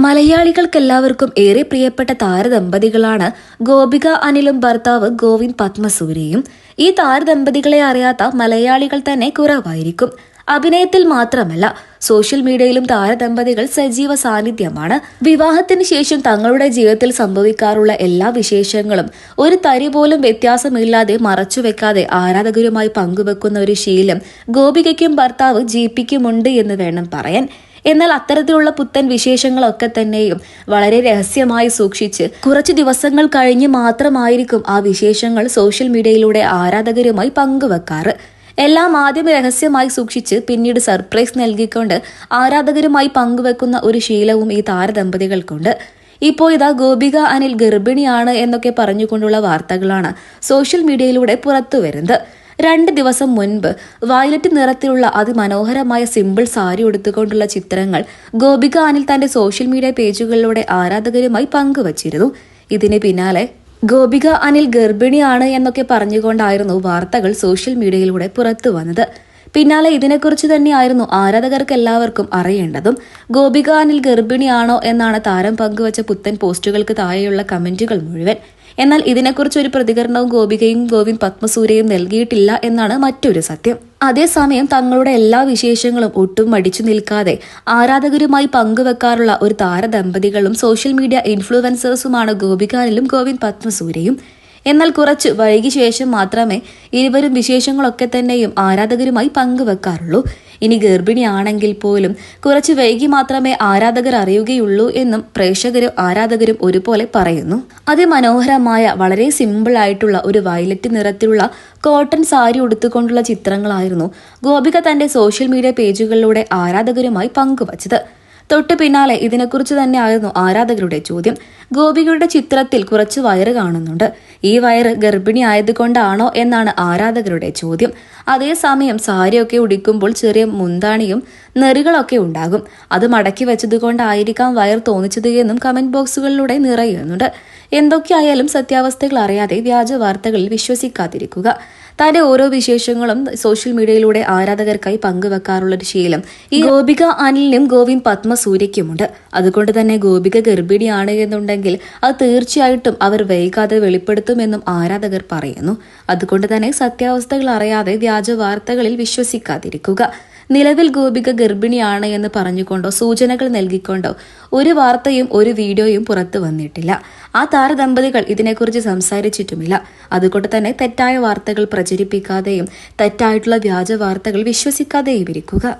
മലയാളികൾക്കെല്ലാവർക്കും ഏറെ പ്രിയപ്പെട്ട താരദമ്പതികളാണ് ഗോപിക അനിലും ഭർത്താവ് ഗോവിന്ദ് പത്മസൂര്യയും ഈ താരദമ്പതികളെ അറിയാത്ത മലയാളികൾ തന്നെ കുറവായിരിക്കും. അഭിനയത്തിൽ മാത്രമല്ല സോഷ്യൽ മീഡിയയിലും താരദമ്പതികൾ സജീവ സാന്നിധ്യമാണ്. വിവാഹത്തിന് ശേഷം തങ്ങളുടെ ജീവിതത്തിൽ സംഭവിക്കാറുള്ള എല്ലാ വിശേഷങ്ങളും ഒരു തരി പോലും വ്യത്യാസമില്ലാതെ മറച്ചുവെക്കാതെ ആരാധകരുമായി പങ്കുവെക്കുന്ന ഒരു ശീലം ഗോപികയ്ക്കും ഭർത്താവ് ജീപ്പിക്കുമുണ്ട് എന്ന് വേണം പറയാൻ. എന്നാൽ അത്തരത്തിലുള്ള പുത്തൻ വിശേഷങ്ങളൊക്കെ തന്നെയും വളരെ രഹസ്യമായി സൂക്ഷിച്ച് കുറച്ച് ദിവസങ്ങൾ കഴിഞ്ഞ് മാത്രമായിരിക്കും ആ വിശേഷങ്ങൾ സോഷ്യൽ മീഡിയയിലൂടെ ആരാധകരുമായി പങ്കുവെക്കാറ്. എല്ലാം ആദ്യം രഹസ്യമായി സൂക്ഷിച്ച് പിന്നീട് സർപ്രൈസ് നൽകിക്കൊണ്ട് ആരാധകരുമായി പങ്കുവെക്കുന്ന ഒരു ശീലവും ഈ താരദമ്പതികൾക്കുണ്ട്. ഇപ്പോൾ ഇതാ ഗോപിക അനിൽ ഗർഭിണിയാണ് എന്നൊക്കെ പറഞ്ഞുകൊണ്ടുള്ള വാർത്തകളാണ് സോഷ്യൽ മീഡിയയിലൂടെ പുറത്തു വരുന്നത് രണ്ട് ദിവസം മുൻപ് വയലറ്റ് നിറത്തിലുള്ള അതിമനോഹരമായ സിമ്പിൾ സാരി ഉടുത്തുകൊണ്ടുള്ള ചിത്രങ്ങൾ ഗോപിക അനിൽ തന്റെ സോഷ്യൽ മീഡിയ പേജുകളിലൂടെ ആരാധകരുമായി പങ്കുവച്ചിരുന്നു. ഇതിന് പിന്നാലെ ഗോപിക അനിൽ ഗർഭിണിയാണ് എന്നൊക്കെ പറഞ്ഞുകൊണ്ടായിരുന്നു വാർത്തകൾ സോഷ്യൽ മീഡിയയിലൂടെ പുറത്തു വന്നത്. പിന്നാലെ ഇതിനെക്കുറിച്ച് തന്നെയായിരുന്നു ആരാധകർക്ക് എല്ലാവർക്കും അറിയേണ്ടതും. ഗോപിക അനിൽ ഗർഭിണിയാണോ എന്നാണ് താരം പങ്കുവച്ച പുത്തൻ പോസ്റ്റുകൾക്ക് താഴെയുള്ള കമന്റുകൾ മുഴുവൻ. എന്നാൽ ഇതിനെക്കുറിച്ച് ഒരു പ്രതികരണവും ഗോപികയും ഗോവിന്ദ് പത്മസൂര്യയും നൽകിയിട്ടില്ല എന്നാണ് മറ്റൊരു സത്യം. അതേസമയം തങ്ങളുടെ എല്ലാ വിശേഷങ്ങളും ഒട്ടും മടിച്ചു നിൽക്കാതെ ആരാധകരുമായി പങ്കുവെക്കാറുള്ള ഒരു താരദമ്പതികളും സോഷ്യൽ മീഡിയ ഇൻഫ്ലുവൻസേഴ്സുമാണ് ഗോപികാനിലും ഗോവിന്ദ് പത്മസൂര്യയും എന്നാൽ കുറച്ച് വൈകി ശേഷം മാത്രമേ ഇരുവരും വിശേഷങ്ങളൊക്കെ തന്നെയും ആരാധകരുമായി പങ്കുവെക്കാറുള്ളൂ. ഇനി ഗർഭിണിയാണെങ്കിൽ പോലും കുറച്ച് വൈകി മാത്രമേ ആരാധകർ അറിയുകയുള്ളൂ എന്നും പ്രേക്ഷകരും ആരാധകരും ഒരുപോലെ പറയുന്നു. അതിമനോഹരമായ വളരെ സിമ്പിൾ ആയിട്ടുള്ള ഒരു വയലറ്റ് നിറത്തിലുള്ള കോട്ടൺ സാരി ഉടുത്തുകൊണ്ടുള്ള ചിത്രങ്ങളായിരുന്നു ഗോപിക തന്റെ സോഷ്യൽ മീഡിയ പേജുകളിലൂടെ ആരാധകരുമായി പങ്കുവച്ചത്. തൊട്ടു പിന്നാലെ ഇതിനെക്കുറിച്ച് തന്നെയായിരുന്നു ആരാധകരുടെ ചോദ്യം. ഗോപികയുടെ ചിത്രത്തിൽ കുറച്ച് വയറ് കാണുന്നുണ്ട്. ഈ വയറ് ഗർഭിണി ആയതുകൊണ്ടാണോ എന്നാണ് ആരാധകരുടെ ചോദ്യം. അതേസമയം സാരിയൊക്കെ ഉടിക്കുമ്പോൾ ചെറിയ മുന്താണിയും നെറികളൊക്കെ ഉണ്ടാകും. അത് മടക്കി വെച്ചതുകൊണ്ടായിരിക്കാം വയർ തോന്നിച്ചത് എന്നും കമന്റ് ബോക്സുകളിലൂടെ നിറയുന്നുണ്ട്. എന്തൊക്കെയായാലും സത്യാവസ്ഥകൾ അറിയാതെ വ്യാജ വാർത്തകളിൽ വിശ്വസിക്കാതിരിക്കുക. തന്റെ ഓരോ വിശേഷങ്ങളും സോഷ്യൽ മീഡിയയിലൂടെ ആരാധകർക്കായി പങ്കുവെക്കാറുള്ള ഒരു ശീലം. ഈ ഗോപിക അനിലിനും ഗോവിന്ദ് പത്മസൂര്യയ്ക്കുമുണ്ട്. അതുകൊണ്ട് തന്നെ ഗോപിക ഗർഭിണിയാണ് എന്നുണ്ടെങ്കിൽ അത് തീർച്ചയായിട്ടും അവർ വൈകാതെ വെളിപ്പെടുത്തുമെന്നും ആരാധകർ പറയുന്നു. അതുകൊണ്ട് തന്നെ സത്യാവസ്ഥകൾ അറിയാതെ വ്യാജ വാർത്തകളിൽ വിശ്വസിക്കാതിരിക്കുക. നിലവിൽ ഗോപിക ഗർഭിണിയാണ് എന്ന് പറഞ്ഞുകൊണ്ടോ സൂചനകൾ നൽകിക്കൊണ്ടോ ഒരു വാർത്തയും ഒരു വീഡിയോയും പുറത്തു വന്നിട്ടില്ല. ആ താരദമ്പതികൾ ഇതിനെക്കുറിച്ച് സംസാരിച്ചിട്ടുമില്ല. അതുകൊണ്ട് തന്നെ തെറ്റായ വാർത്തകൾ പ്രചരിപ്പിക്കാതെയും തെറ്റായിട്ടുള്ള വ്യാജ വാർത്തകൾ വിശ്വസിക്കാതെയും ഇരിക്കുക